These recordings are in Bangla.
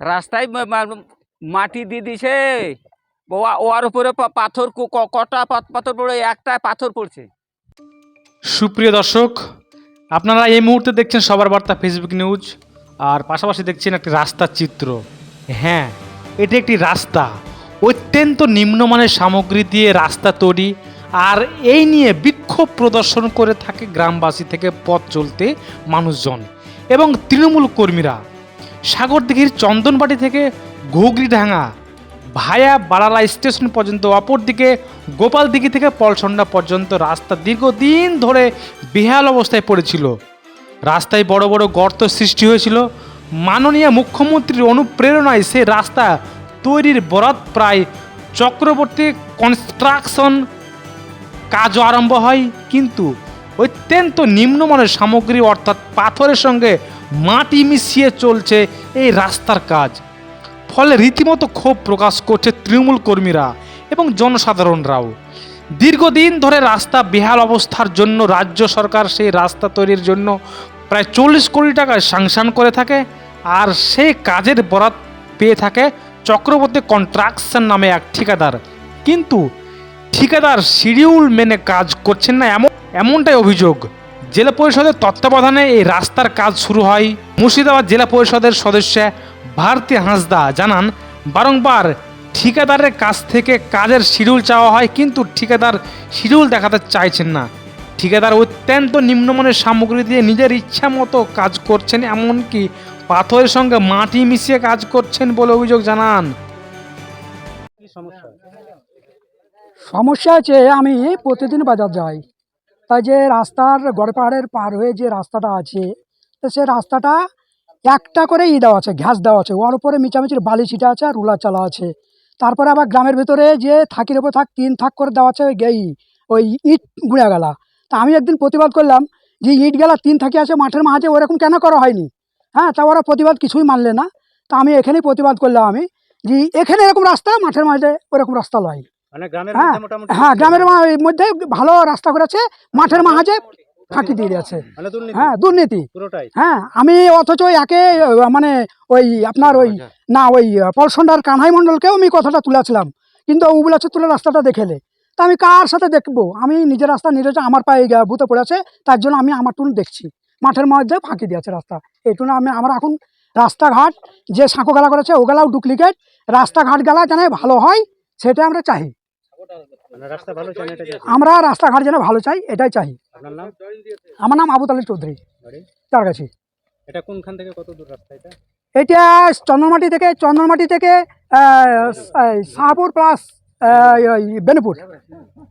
রাস্তায় মাটি দিয়ে দিছে। ও- ওর উপরে পাথর কটা পাথর পড়ে, একটা পাথর পড়ছে। সুপ্রিয় দর্শক, আপনারা এই মুহূর্তে দেখছেন সবার বার্তা ফেসবুক নিউজ আর পাশাপাশি দেখছেন একটি রাস্তার চিত্র। হ্যাঁ এটি একটি রাস্তা। অত্যন্ত নিম্নমানের সামগ্রী দিয়ে রাস্তা তৈরি, আর এই নিয়ে বিক্ষোভ প্রদর্শন করে থাকে গ্রামবাসী থেকে পথ চলতে মানুষজন এবং তৃণমূল কর্মীরা। সাগরদিঘির চন্দনবাটি থেকে ঘুগরিডাঙ্গা ভায়া বাড়ালা স্টেশন পর্যন্ত অপরদিকে গোপালদিঘি থেকে পলসন্ডা পর্যন্ত রাস্তা দীর্ঘদিন ধরে বেহাল অবস্থায় পড়েছিল। রাস্তায় বড় বড় গর্ত সৃষ্টি হয়েছিল। মাননীয় মুখ্যমন্ত্রীর অনুপ্রেরণায় সে রাস্তা তৈরির বরাত প্রায় চক্রবর্তী কনস্ট্রাকশন কাজও আরম্ভ হয়। কিন্তু অত্যন্ত নিম্নমানের সামগ্রী অর্থাৎ পাথরের সঙ্গে মাটি মিশিয়ে চলছে এই রাস্তার কাজ। ফলে রীতিমতো ক্ষোভ প্রকাশ করছে তৃণমূল কর্মীরা এবং জনসাধারণরাও। দীর্ঘদিন ধরে রাস্তা বেহাল অবস্থার জন্য রাজ্য সরকার সেই রাস্তা তৈরির জন্য প্রায় চল্লিশ কোটি টাকায় স্যাংশন করে থাকে আর সেই কাজের বরাত পেয়ে থাকে চক্রবর্তী কন্ট্রাকশন নামে এক ঠিকাদার। কিন্তু ঠিকাদার শিডিউল মেনে কাজ করছেন না এমন এমনটাই অভিযোগ। জেলা পরিষদের তত্ত্বাবধানে এই রাস্তার কাজ শুরু হয়। মুর্শিদাবাদ জেলা পরিষদের সদস্য ভারতী হাঁসদা জানান, বারংবার ঠিকাদারের কাছ থেকে কাজের শিডিউল চাওয়া হয়, কিন্তু ঠিকাদার শিডিউল দেখাতে চাইছেন না। ঠিকাদার অত্যন্ত নিম্নমানের সামগ্রী দিয়ে নিজের ইচ্ছা মতো কাজ করছেন, এমনকি পাথরের সঙ্গে মাটি মিশিয়ে কাজ করছেন বলে অভিযোগ জানান। সমস্যা? আছে আমি প্রতিদিন বাজার যাই। যে রাস্তার গড় পাহাড়ের পার হয়ে যে রাস্তাটা আছে, তো সে রাস্তাটা একটা করে ই দেওয়া আছে, ঘ্যাস দেওয়া আছে। ওর উপরে মিচামিচির বালি ছিটা আছে আর রুলার চালা আছে। তারপরে আবার গ্রামের ভেতরে যে থাকির ওপর থাক, তিন থাক করে দেওয়া আছে ওই ওই ইট গুঁড়া গেলা। তা আমি একদিন প্রতিবাদ করলাম যে ইট গেলা তিন থাকি আছে, মাঠের মাঝে ওরকম কেন করা হয়নি? হ্যাঁ তা ওরা প্রতিবাদ কিছুই মানলে না। তা আমি এখানেই প্রতিবাদ করলাম আমি যে এখানে এরকম রাস্তা, মাঠের মাঝে ওরকম রাস্তা লয় হ্যাঁ হ্যাঁ গ্রামের মা- মধ্যে ভালো রাস্তা করেছে মাঠের মাঝে ফাঁকি দিয়ে দিয়েছে। মানে হ্যাঁ দুর্নীতি। হ্যাঁ আমি অথচ একে মানে ওই আপনার ওই না ওই পলসন্ডার কানহাই মণ্ডলকেও আমি কথাটা তুলেছিলাম। কিন্তু ও বলেছে তুলে রাস্তাটা দেখেলে তা আমি কার সাথে দেখব? আমি নিজের রাস্তা নিজে আমার পায়ে গা- বুতে পড়েছে তার জন্য আমি আমার টুন দেখছি। মাঠের মধ্যে ফাঁকি দিয়েছে রাস্তা। এই টুনে আমি আমার এখন রাস্তাঘাট যে সাঁকো গেলা করেছে ও গেলাও ডুপ্লিকেট রাস্তাঘাট গেলা যেন ভালো হয় সেটা আমরা চাই। আমরা রাস্তাঘাট যেন ভালো চাই এটাই চাই। আমার নাম আবু তালিব চৌধুরী। তার কাছে। এটা কোনখান থেকে কত দূর রাস্তা এটা? এটা চন্দ্রমাটি থেকে চন্দ্রমাটি থেকে শাহপুর প্লাস বেনপুর।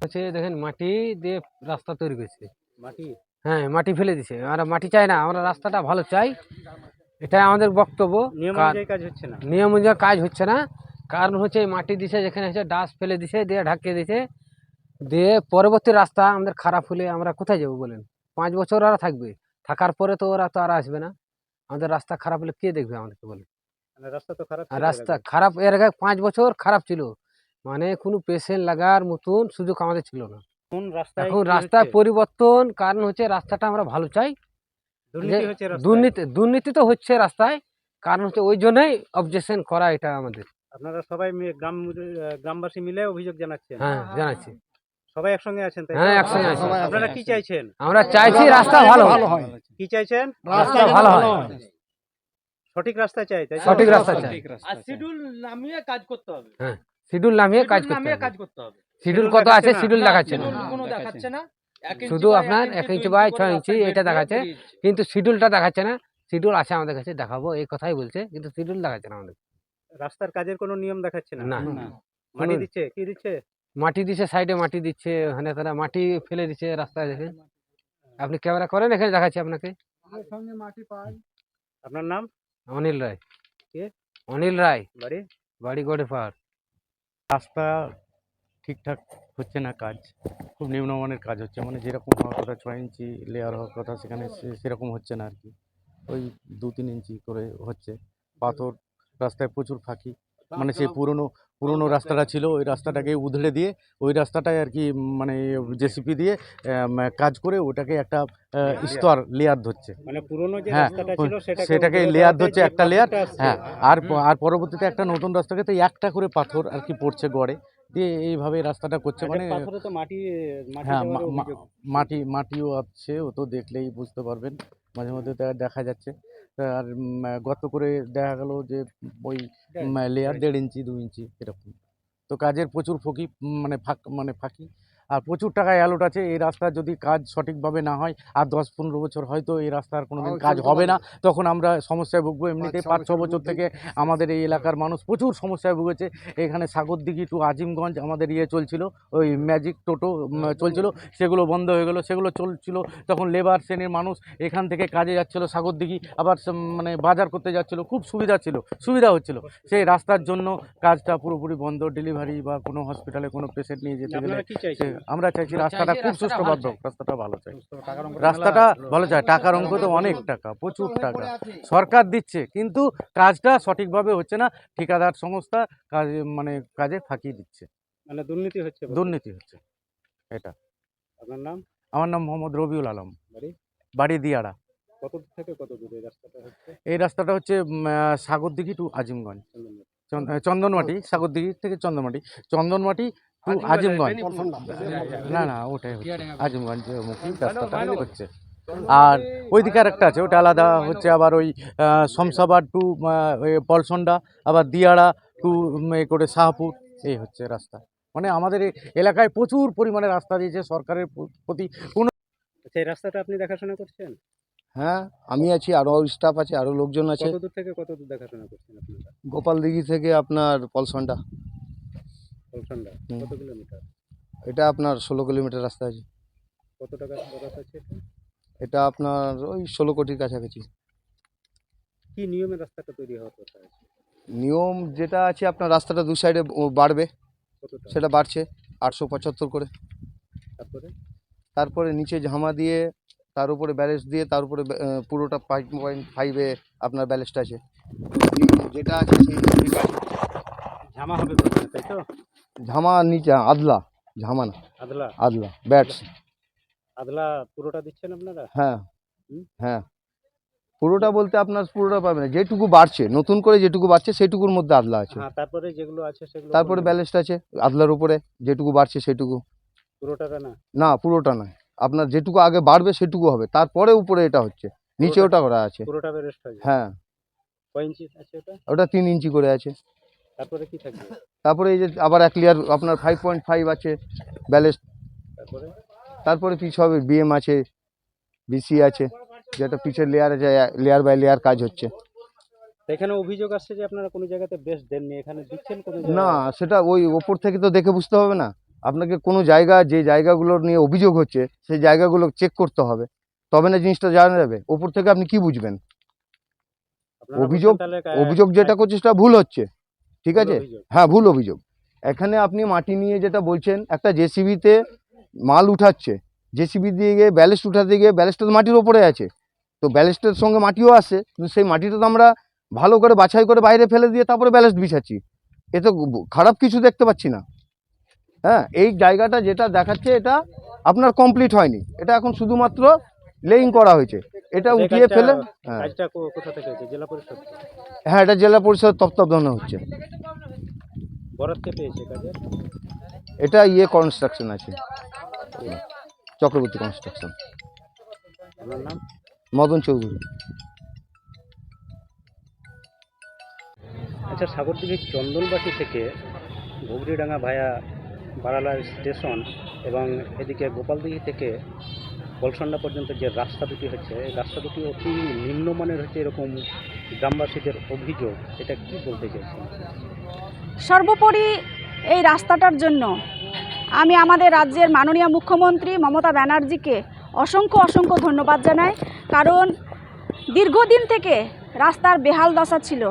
হচ্ছে দেখেন মাটি দিয়ে রাস্তা তৈরি করেছে। মাটি? হ্যাঁ মাটি ফেলে দিছে। আমরা মাটি চাই না আমরা রাস্তাটা ভালো চাই। এটাই আমাদের বক্তব্য। নিয়ম অনুযায়ী কাজ হচ্ছে না? নিয়ম অনুযায়ী কাজ হচ্ছে না। কারণ হচ্ছে মাটি দিছে যেখানে হচ্ছে ডাস ফেলে দিছে দিয়ে ঢাকিয়ে দিছে। দিয়ে পরবর্তী রাস্তা আমাদের খারাপ হলে আমরা কোথায় যাব বলেন? পাঁচ বছর ওরা থাকবে। থাকার পরে তো ওরা তো আর আসবে না। আমাদের রাস্তা খারাপ হলে কে দেখবে আমাদেরকে বলে মানে রাস্তা তো খারাপ রাস্তা এর আগে। খারাপ এর আগে পাঁচ বছর খারাপ ছিল। মানে কোনো পেশেন্ট লাগার মতন সুযোগ আমাদের ছিল না। কোন এখন কি রাস্তার পরিবর্তন কারণ হচ্ছে রাস্তাটা আমরা ভালো চাই। দুর্নীতি দুর্নীতি তো হচ্ছে রাস্তায়। কারণ হচ্ছে ওই জন্যই অবজেকশন করা এটা আমাদের। আপনারা সবাই মিলে গ্রাম গ্রামবাসী মিলে অভিযোগ জানাচ্ছেন। হ্যাঁ জানাচ্ছি। সবাই একসঙ্গে আছেন তাই হ্যাঁ, একসঙ্গে আছি। আপনারা কি চাইছেন? আমরা চাইছি রাস্তা ভালো হয়। কি চাইছেন? রাস্তা ভালো হয়। সঠিক রাস্তা চাই তাই সঠিক রাস্তা চাই। আর শিডিউল নামিয়ে কাজ করতে হবে। হ্যাঁ শিডিউল নামিয়ে কাজ করতে নামিয়ে হবে। কাজ করতে হবে। শিডিউল কত আছে? শিডিউল দেখাচ্ছে না। কোনো দেখাচ্ছে না। শুধু আপনার এক ইঞ্চি ইঞ্চি বাই ছয় ইঞ্চি এটা দেখাচ্ছে। কিন্তু শিডিউলটা দেখাচ্ছে না। শিডিউল আছে আমাদের কাছে দেখাবো এই কথাই বলছে কিন্তু শিডিউল দেখাচ্ছে না আমাদের। রাস্তার কাজের কোনো নিয়ম দেখাচ্ছে না? না মাটি দিচ্ছে। কি দিচ্ছে? মাটি দিচ্ছে সাইডে মাটি দিচ্ছে ওখানে তারা মাটি ফেলে দিচ্ছে রাস্তায় দেখেন আপনি ক্যামেরা করেন এখানে দেখাচ্ছি আপনাকে। সঙ্গে মাটি পান আপনার নাম? অনিল রায়। কে? অনিল রায়। বাড়ি? বাড়ি গড়ে পাহাড়। রাস্তা ঠিকঠাক হচ্ছে না কাজ। খুব নিম্নমানের কাজ হচ্ছে। মানে যেরকম হওয়ার কথা ছয় ইঞ্চি লেয়ার হওয়ার কথা সেখানে সেরকম হচ্ছে না আর কি। ওই দু তিন ইঞ্চি করে হচ্ছে। পাথর রাস্তায় প্রচুর ফাঁকি। মানে সেই পুরনো পুরনো রাস্তাটা ছিল ওই রাস্তাটাকে উধড়ে দিয়ে ওই রাস্তাটায় আর কি মানে জেসিপি দিয়ে কাজ করে ওটাকে একটা স্তর লেয়ার ধরছে। মানে হ্যাঁ, সেটাকে লেয়ার ধরছে একটা লেয়ার। হ্যাঁ আর আর পরবর্তীতে একটা নতুন রাস্তাকে তো একটা করে পাথর আর কি পড়ছে গড়ে দিয়ে এইভাবে রাস্তাটা করছে আচ্ছা, মানে হ্যাঁ। মাটি মাটিও আছে ও তো দেখলেই বুঝতে পারবেন। মাঝে মধ্যে দেখা যাচ্ছে। আর গর্ত গত করে দেখা গেল যে ওই লেয়ার দেড় ইঞ্চি। দু ইঞ্চি এরকম। তো কাজের প্রচুর ফকি মানে ফাঁক মানে ফাঁকি। আর প্রচুর টাকায় অ্যালোট আছে। এই রাস্তা যদি কাজ সঠিকভাবে না হয় আর দশ পনেরো বছর হয়তো এই রাস্তার কোনোদিন কাজ হবে না তখন আমরা সমস্যায় ভুগবো। এমনিতেই পাঁচ ছ বছর থেকে আমাদের এই এলাকার মানুষ প্রচুর সমস্যায় ভুগেছে। এখানে সাগরদিঘি টু আজিমগঞ্জ আমাদের ইয়ে চলছিল ওই ম্যাজিক টোটো উম, চলছিল। সেগুলো বন্ধ হয়ে গেলো সেগুলো চলছিল। তখন লেবার শ্রেণির মানুষ এখান থেকে কাজে যাচ্ছিল সাগরদিঘি আবার মানে বাজার করতে যাচ্ছিল। খুব সুবিধা ছিল সুবিধা হচ্ছিল। সেই রাস্তার জন্য কাজটা পুরোপুরি বন্ধ। ডেলিভারি বা কোনো হসপিটালে কোনো পেশেন্ট নিয়ে যেতে গেলে আমরা চাইছি রাস্তাটা খুব সুষ্ঠু রাস্তাটা ভালো চাই। রাস্তাটা ভালো চাই। টাকার অঙ্ক তো অনেক টাকা প্রচুর টাকা। সরকার দিচ্ছে কিন্তু কাজটা সঠিকভাবে হচ্ছে না। ঠিকাদার সংস্থা কাজ মানে কাজে ফাঁকি দিচ্ছে। মানে দুর্নীতি হচ্ছে দুর্নীতি হচ্ছে। এটা। আপনার নাম? আমার নাম মোহাম্মদ রবিউল আলম। বাড়ি? বাড়ি দিয়াড়া। কত দূর থেকে কত দূরে এই রাস্তাটা হচ্ছে? এই রাস্তাটা হচ্ছে সাগরদিঘি টু আজিমগঞ্জ। চন্দনমাটি সাগরদিঘি থেকে চন্দনমাটি। চন্দনমাটি আজিমগঞ্জ না না ওটাই হচ্ছে। আজিমগঞ্জ মুখী রাস্তাটা হচ্ছে আর ওইদিকে আর একটা আছে ওটা আলাদা হচ্ছে আবার ওই শমশাবাদ টু পলসন্ডা আবার দিয়াড়া টু এ করে শাহপুর এই হচ্ছে রাস্তা। মানে আমাদের এই এলাকায় প্রচুর পরিমাণে রাস্তা দিয়েছে সরকারের প্রতি আচ্ছা এই রাস্তাটা আপনি দেখাশোনা করছেন? হ্যাঁ আমি আছি আরও স্টাফ আছে আরও লোকজন আছে। কত দূর থেকে কত দূর দেখাশোনা করছেন আপনারা? গোপালদিঘি থেকে আপনার পলসনটা কলসন্ডা কত কিলোমিটার? এটা আপনার ষোলো কিলোমিটার রাস্তা আছে। কত টাকা খরচ আছে এটা? আপনার ওই ষোলো কোটির কাছাকাছি। কি নিয়মে রাস্তাটা তৈরি হওয়ার কথা আছে? নিয়ম যেটা আছে আপনার রাস্তাটা দু সাইডে বাড়বে। সেটা বাড়ছে আটশো পঁচাত্তর করে। তারপরে? তারপরে নিচে ঝামা দিয়ে তার উপরে ব্যালেন্স দিয়ে তার উপরে পুরোটা ফাইভ পয়েন্ট ফাইভে আপনার ব্যালেন্সটা আছে। যেটা আছে সেই ঝামা হবে তাই তো? ঝামা নিচে আদলা ঝামা না। আদলা? আদলা ব্যাটস। আদলা পুরোটা দিচ্ছেন আপনারা? হ্যাঁ। হ্যাঁ। পুরোটা বলতে আপনার পুরোটা পাবে না যেটুকু বাড়ছে নতুন করে যেটুকু বাড়ছে সেটুকুর মধ্যে আদলা আছে। হ্যাঁ তারপরে যেগুলো আছে সেগুলো তারপরে বলুন। ব্যালেন্সটা আছে আদলার উপরে যেটুকু বাড়ছে সেটুকু। পুরোটাটা না? না পুরোটা নয়। আপনার যেটুকু আগে বাড়বে সেটুকু হবে। তারপরে উপরে এটা হচ্ছে। নিচে ওটা করা আছে। পুরোটা হয়ে হ্যাঁ। কয় ইঞ্চি আছে ওটা? ওটা তিন ইঞ্চি করে আছে। তারপরে কি থাকবে? তারপরে এই যে আবার এক লেয়ার আপনার ফাইভ পয়েন্ট ফাইভ আছে ব্যালেন্স তারপরে? তারপরে পিছ হবে বিএম আছে বিসি আছে যেটা পিছের লেয়ার আছে লেয়ার বাই লেয়ার কাজ হচ্ছে। এখানে অভিযোগ আসছে যে আপনারা কোনো জায়গাতে বেশ দেননি এখানে দিচ্ছেন কোনো না সেটা ওই ওপর থেকে তো দেখে বুঝতে হবে না। আপনাকে কোনো জায়গা যে জায়গাগুলো নিয়ে অভিযোগ হচ্ছে সেই জায়গাগুলো চেক করতে হবে। তবে না জিনিসটা জানা যাবে ওপর থেকে আপনি কি বুঝবেন? অভিযোগ অভিযোগ যেটা করছে সেটা ভুল হচ্ছে। ঠিক আছে? হ্যাঁ ভুল অভিযোগ। এখানে আপনি মাটি নিয়ে যেটা বলছেন একটা জেসিবিতে মাল উঠাচ্ছে। জেসিবি দিয়ে গিয়ে ব্যালেস্ট উঠাতে গিয়ে ব্যালেস্টটা তো মাটির ওপরে আছে। তো ব্যালেস্টের সঙ্গে মাটিও আসে কিন্তু সেই মাটিটা তো আমরা ভালো করে বাছাই করে বাইরে ফেলে দিয়ে তারপরে ব্যালেস্ট বিছাচ্ছি। এ তো খারাপ কিছু দেখতে পাচ্ছি না। হ্যাঁ এই জায়গাটা যেটা দেখাচ্ছে এটা আপনার কমপ্লিট হয়নি। এটা এখন শুধুমাত্র লেইং করা হয়েছে। এটা উঠিয়ে ফেলে হ্যাঁ। কাজটা কোথা থেকে হচ্ছে? জেলা পরিষদ হ্যাঁ এটা জেলা পরিষদ তত্ত্বাবধানে হচ্ছে। বরাদ কে পেয়েছে কাজে এটা ইয়ে কনস্ট্রাকশন আছে। চক্রবর্তী কনস্ট্রাকশন আপনার নাম? মদন চৌধুরী। আচ্ছা সাগরদিঘির চন্দনবাটি থেকে ঘুগরিডাঙ্গা ভায়া বারালা স্টেশন এবং এদিকে গোপালদিঘি থেকে কলসন্ডা পর্যন্ত যে রাস্তা দুটি হচ্ছে রাস্তা দুটি অতি নিম্নমানের হচ্ছে এরকম গ্রামবাসীদের অভিযোগ, এটা কি বলতে চাইছেন? সর্বোপরি এই রাস্তাটার জন্য আমি আমাদের রাজ্যের মাননীয় মুখ্যমন্ত্রী মমতা ব্যানার্জিকে অসংখ্য অসংখ্য ধন্যবাদ জানাই। কারণ দীর্ঘদিন থেকে রাস্তার বেহাল দশা ছিল।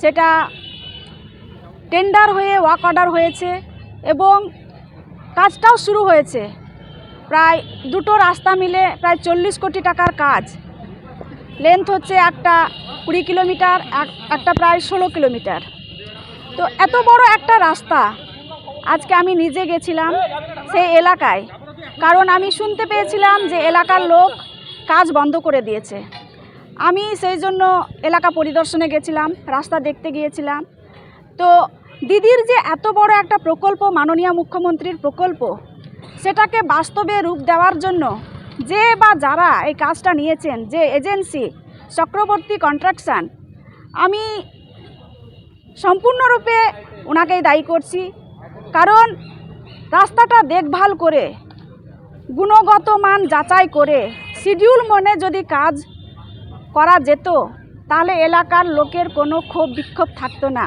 সেটা টেন্ডার হয়ে ওয়াক অর্ডার হয়েছে এবং কাজটাও শুরু হয়েছে। প্রায় দুটো রাস্তা মিলে প্রায় চল্লিশ কোটি টাকার কাজ। লেন্থ হচ্ছে একটা কুড়ি কিলোমিটার একটা প্রায় ষোলো কিলোমিটার। তো এত বড় একটা রাস্তা, আজকে আমি নিজে গেছিলাম সেই এলাকায়। কারণ আমি শুনতে পেয়েছিলাম যে এলাকার লোক কাজ বন্ধ করে দিয়েছে। আমি সেই জন্য এলাকা পরিদর্শনে গেছিলাম, রাস্তা দেখতে গিয়েছিলাম। তো দিদির যে এত বড় একটা প্রকল্প, মাননীয় মুখ্যমন্ত্রীর প্রকল্প সেটাকে বাস্তবে রূপ দেওয়ার জন্য যে বা যারা এই কাজটা নিয়েছেন, যে এজেন্সি, চক্রবর্তী কন্ট্রাকশান, আমি সম্পূর্ণরূপে ওনাকেই দায়ী করছি। কারণ রাস্তাটা দেখভাল করে, গুণগত মান যাচাই করে, শিডিউল মনে যদি কাজ করা যেত, তাহলে এলাকার লোকের কোনো ক্ষোভ বিক্ষোভ থাকতো না।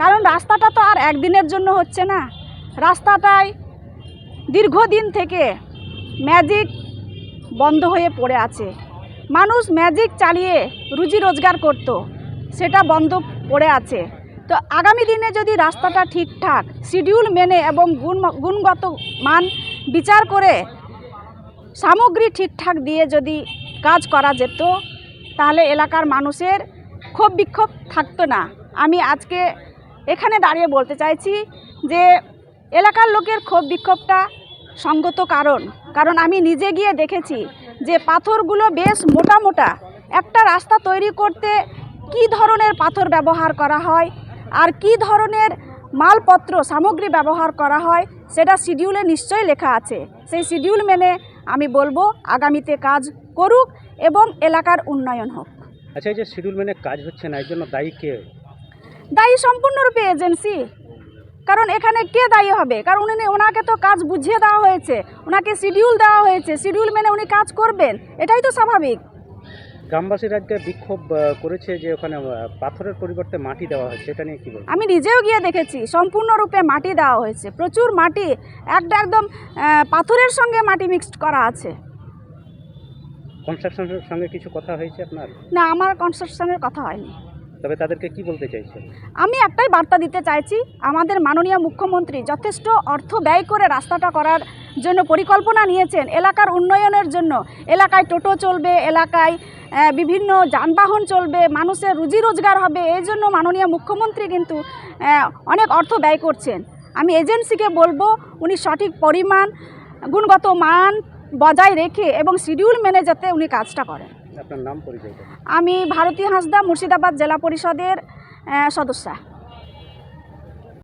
কারণ রাস্তাটা তো আর একদিনের জন্য হচ্ছে না। রাস্তাটায় দীর্ঘদিন থেকে ম্যাজিক বন্ধ হয়ে পড়ে আছে। মানুষ ম্যাজিক চালিয়ে রুজি রোজগার করত, সেটা বন্ধ পড়ে আছে। তো আগামী দিনে যদি রাস্তাটা ঠিকঠাক, শিডিউল মেনে এবং গুণ, গুণগত মান বিচার করে সামগ্রী ঠিকঠাক দিয়ে যদি কাজ করা যেত, তাহলে এলাকার মানুষের ক্ষোভ বিক্ষোভ থাকতো না। আমি আজকে এখানে দাঁড়িয়ে বলতে চাইছি যে, এলাকার লোকের ক্ষোভ বিক্ষোভটা সঙ্গত কারণ। কারণ আমি নিজে গিয়ে দেখেছি যে পাথরগুলো বেশ মোটা মোটা। একটা রাস্তা তৈরি করতে কি ধরনের পাথর ব্যবহার করা হয়? আর কি ধরনের মালপত্র সামগ্রী ব্যবহার করা হয়? সেটা শিডিউলে নিশ্চয়ই লেখা আছে। সেই শিডিউল মেনে আমি বলব আগামীতে কাজ করুক এবং এলাকার উন্নয়ন হোক। আচ্ছা এই যে শিডিউল মেনে কাজ হচ্ছে না এর জন্য দায়ী কে? দায়ী সম্পূর্ণরূপে এজেন্সি। কারণ এখানে কে দায়ী হবে? কারণ উনি ওনাকে তো কাজ বুঝিয়ে দেওয়া হয়েছে। ওনাকে শিডিউল দেওয়া হয়েছে। শিডিউল মেনে উনি কাজ করবেন। এটাই তো স্বাভাবিক। গ্রামবাসীরা আজকে বিক্ষোভ করেছে যে ওখানে পাথরের পরিবর্তে মাটি দেওয়া হয়েছে। এটা নিয়ে কি বলব আমি নিজেও গিয়ে দেখেছি। সম্পূর্ণরূপে মাটি দেওয়া হয়েছে। প্রচুর মাটি একটা একদম পাথরের সঙ্গে মাটি মিক্সড করা আছে। কনস্ট্রাকশনের সঙ্গে কিছু কথা হয়েছে আপনার? না আমার কনস্ট্রাকশনের কথা হয়নি। তবে তাদেরকে কি বলতে চাইছেন? আমি একটাই বার্তা দিতে চাইছি, আমাদের মাননীয় মুখ্যমন্ত্রী যথেষ্ট অর্থ ব্যয় করে রাস্তাটা করার জন্য পরিকল্পনা নিয়েছেন এলাকার উন্নয়নের জন্য। এলাকায় টোটো চলবে, এলাকায় বিভিন্ন যানবাহন চলবে, মানুষের রুজি রোজগার হবে, এই জন্য মাননীয় মুখ্যমন্ত্রী কিন্তু অনেক অর্থ ব্যয় করছেন। আমি এজেন্সিকে বলব, উনি সঠিক পরিমাণ, গুণগত মান বজায় রেখে এবং শিডিউল মেনে যাতে উনি কাজটা করেন। আপনার নাম পরিচয় আমি ভারতী হাঁসদা মুর্শিদাবাদ জেলা পরিষদের সদস্যা।